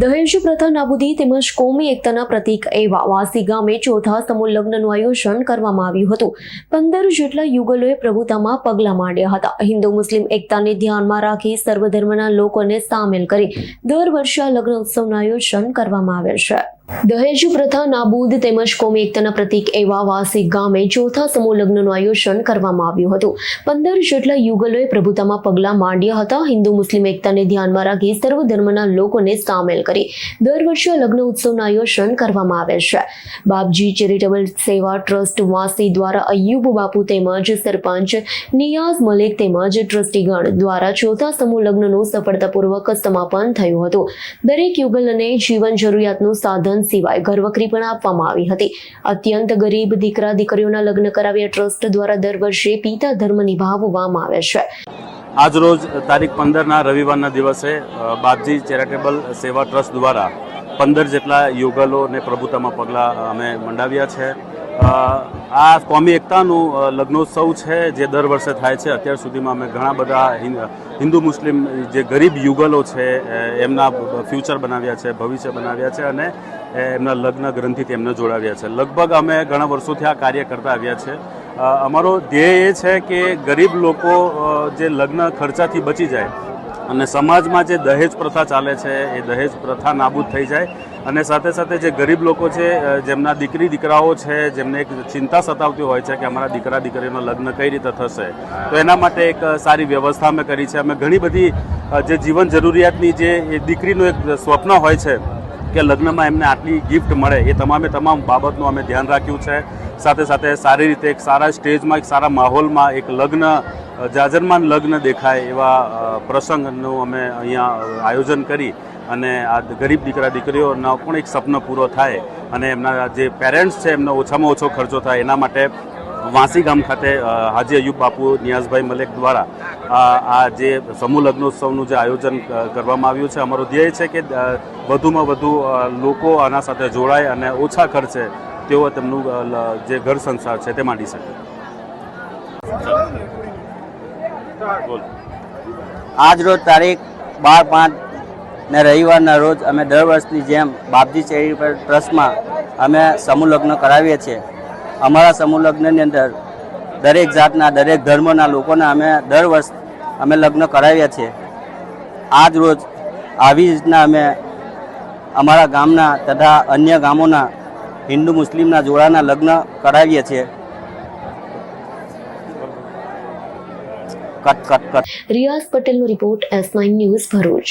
દહેજ પ્રથા નાબૂદી તેમજ કોમી એકતાના પ્રતીક એવા વાસી ગામે ચોથા સમૂહ લગ્નનું આયોજન કરવામાં આવ્યું હતું. પંદર જેટલા યુગલોએ પ્રભુતામાં પગલાં માંડ્યા હતા. હિન્દુ મુસ્લિમ એકતાને ધ્યાનમાં રાખી સર્વધર્મના લોકોને સામેલ કરી દર વર્ષે આ લગ્ન ઉત્સવનું આયોજન કરવામાં આવે છે. દહેજ પ્રથા નાબૂદ તેમજ કોમી એકતાના પ્રતીક એવા વાસી ગામે ચોથા સમૂહ લગ્નનું આયોજન કરવામાં આવ્યું હતું. પંદર જેટલા યુગલોએ પ્રભુતામાં પગલાં માંડ્યા હતા. હિન્દુ મુસ્લિમ એકતાને ધ્યાનમાં રાખી સર્વ ધર્મના લોકોને સામેલ કરી દર વર્ષે લગ્ન ઉત્સવનું આયોજન કરવામાં આવે છે. બાપજી ચેરિટેબલ સેવા ટ્રસ્ટ વાસી દ્વારા અયુબ બાપુ તેમજ સરપંચ નિયાઝ મલિક તેમજ ટ્રસ્ટીગણ દ્વારા ચોથા સમૂહ લગ્નનું સફળતાપૂર્વક સમાપન થયું હતું. દરેક યુગલને જીવન જરૂરિયાતનું સાધન સિવાય ઘરવકરી પણ આપવામાં આવી હતી. અત્યંત ગરીબ દીકરા દીકરીઓના લગ્ન કરાવ્યા ટ્રસ્ટ દ્વારા દર વર્ષે પિતા ધર્મ નિભાવવામાં આવે છે. આજ રોજ તારીખ પંદરના રવિવારના દિવસે બાપજી ચેરિટેબલ સેવા ટ્રસ્ટ દ્વારા પંદર જેટલા યુગલોને પ્રભુતામાં પગલાં અમે મંડાવ્યા છે. આ કોમી એકતાનું લગ્નોત્સવ છે જે દર વર્ષે થાય છે. અત્યાર સુધીમાં અમે ઘણા બધા હિન્દ- મુસ્લિમ જે ગરીબ યુગલો છે એમના ફ્યુચર બનાવ્યા છે, ભવિષ્ય બનાવ્યા છે અને એમના લગ્ન ગ્રંથિથી એમને જોડાવ્યા છે. લગભગ અમે ઘણા વર્ષોથી આ કાર્ય કરતા આવ્યા છે. અમારો ધ્યેય એ છે કે ગરીબ લોકો જે લગ્ન ખર્ચાથી બચી જાય અને સમાજમાં જે દહેજ પ્રથા ચાલે છે, એ દહેજ પ્રથા નાબૂદ થઈ જાય. અને સાથે સાથે જે ગરીબ લોકો છે જેમના દીકરી, દીકરાઓ છે, જેમને એક ચિંતા સતાવતી હોય છે કે અમારા દીકરા દીકરીનો લગ્ન કઈ રીતે થશે, તો એના માટે એક સારી વ્યવસ્થા અમે કરી છે. અમે ઘણી બધી જે જીવન જરૂરિયાતની જે દીકરીનું એક સ્વપ્ન હોય છે કે લગ્નમાં એમને આટલી ગિફ્ટ મળે, એ તમામે તમામ બાબતનું અમે ધ્યાન રાખ્યું છે. સાથે સાથે સારી રીતે એક સારા સ્ટેજમાં, એક સારા માહોલમાં એક લગ્ન, જાજરમાન લગ્ન દેખાય એવા પ્રસંગનું અમે અહીંયા આયોજન કરી અને આ ગરીબ દીકરા દીકરીઓનો પણ એક સપનો પૂરો થાય અને એમના જે પેરેન્ટ્સ છે એમનો ઓછામાં ઓછો ખર્ચો થાય એના માટે વાંસી ગામ ખાતે હાજી અયુબ બાપુ, નિયાઝભાઈ મલેક દ્વારા આ જે સમૂહ લગ્નોત્સવનું જે આયોજન કરવામાં આવ્યું છે, અમારો ધ્યેય છે કે વધુમાં વધુ લોકો આના સાથે જોડાય અને ઓછા ખર્ચે તેઓ તેમનું જે ઘર સંસાર છે તે માંડી શકે. આજ રોજ તારીખ બાર પાંચ ને રવિવારના રોજ અમે દર વર્ષની જેમ બાપજી ચેરિટેબલ ટ્રસ્ટમાં અમે સમૂહ લગ્ન કરાવીએ છીએ. અમારા સમૂહ લગ્નની અંદર દરેક જાતના, દરેક ધર્મના લોકોને અમે દર વર્ષ અમે લગ્ન કરાવ્યા છીએ આજ રોજ આવી રીતના અમે અમારા ગામના તથા અન્ય ગામોના હિન્દુ મુસ્લિમના જોડાના લગ્ન કરાવીએ છીએ. Cut cut cut. રિયાઝ પટેલનો report S nine news Bharuch.